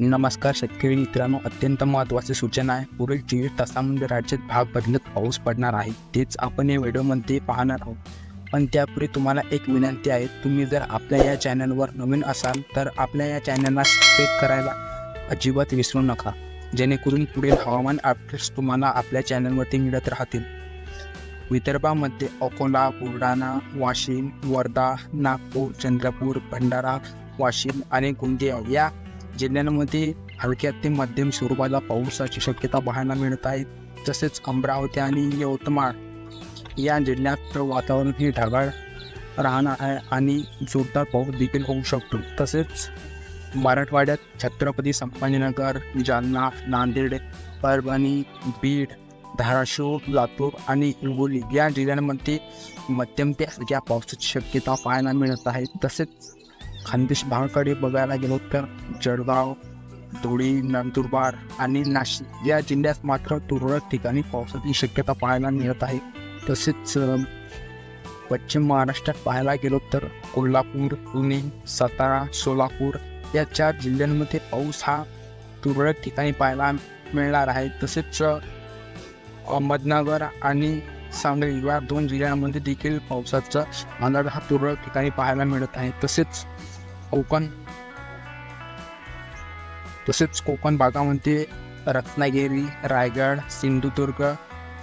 नमस्कार शेतकरी मित्रांनो अत्यंत महत्त्वाची सूचना आहे. पुढील चोवीस तासामध्ये राज्यात भाग बदलत पाऊस पडणार आहे. तेच आपण या व्हिडिओमध्ये पाहणार आहोत. पण त्यापूर्वी तुम्हाला एक विनंती आहे तुम्ही जर आपल्या या चॅनलवर नवीन असाल तर आपल्या या चॅनलला सबस्क्राईब करायला अजिबात विसरू नका. जेणेकरून पुढील हवामान अपडेट्स तुम्हाला आपल्या चॅनलवरती मिळत राहतील. विदर्भामध्ये अकोला बुलढाणा वाशिम वर्धा नागपूर चंद्रपूर भंडारा वाशिम आणि गोंदिया या जिल्ह्यांमध्ये हलक्या ते मध्यम स्वरूपाला पावसाची शक्यता पाहायला मिळत आहे. तसेच अमरावती आणि यवतमाळ या जिल्ह्यात वातावरण हे ढगाळ राहणार आहे आणि जोरदार पाऊस देखील होऊ शकतो. तसेच मराठवाड्यात छत्रपती संभाजीनगर जालना नांदेड परभणी बीड धाराशिव लातूर आणि हिंगोली या जिल्ह्यांमध्ये मध्यम ते हलक्या पावसाची शक्यता पाहायला मिळत आहे. तसेच खानदेश भागाकडे बघायला गेलो तर जळगाव धुळे नंदुरबार आणि नाशिक या जिल्ह्यात मात्र तुरळक ठिकाणी पावसाची शक्यता पाहायला मिळत आहे. तसेच पश्चिम महाराष्ट्रात पाहायला गेलो तर कोल्हापूर पुणे सातारा सोलापूर या चार जिल्ह्यांमध्ये पाऊस हा तुरळक ठिकाणी पाहायला मिळणार आहे. तसेच अहमदनगर आणि सांगली या दोन जिल्ह्यांमध्ये देखील पावसाचा अंदाज हा तुरळक ठिकाणी पाहायला मिळत आहे. तसेच कोकण. तसेच कोकण भागामध्ये रत्नागिरी रायगड सिंधुदुर्ग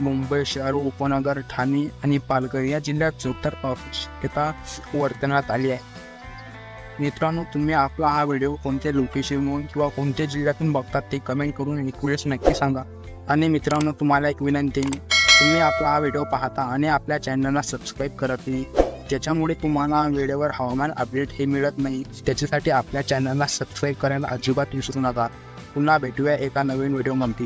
मुंबई शहर उपनगर ठाणे आणि पालघर या जिल्ह्यात जोरदार पावसाची वर्तनात वर्तवण्यात आली आहे. मित्रांनो तुम्ही आपला हा व्हिडिओ कोणत्या लोकेशनवरून किंवा कोणत्या जिल्ह्यातून बघतात ते कमेंट करून एक वेळेस नक्की सांगा. आणि मित्रांनो तुम्हाला एक विनंती तुम्ही आपला हा व्हिडिओ पाहता आणि आपल्या चॅनलला सबस्क्राईब करत नाही ज्याच्यामुळे तुम्हाला वेळेवर हवामान अपडेट हे मिळत नाही. त्याच्यासाठी आपल्या चॅनलला सबस्क्राईब करायला अजिबात विसरू नका. पुन्हा भेटूया एका नवीन व्हिडिओमध्ये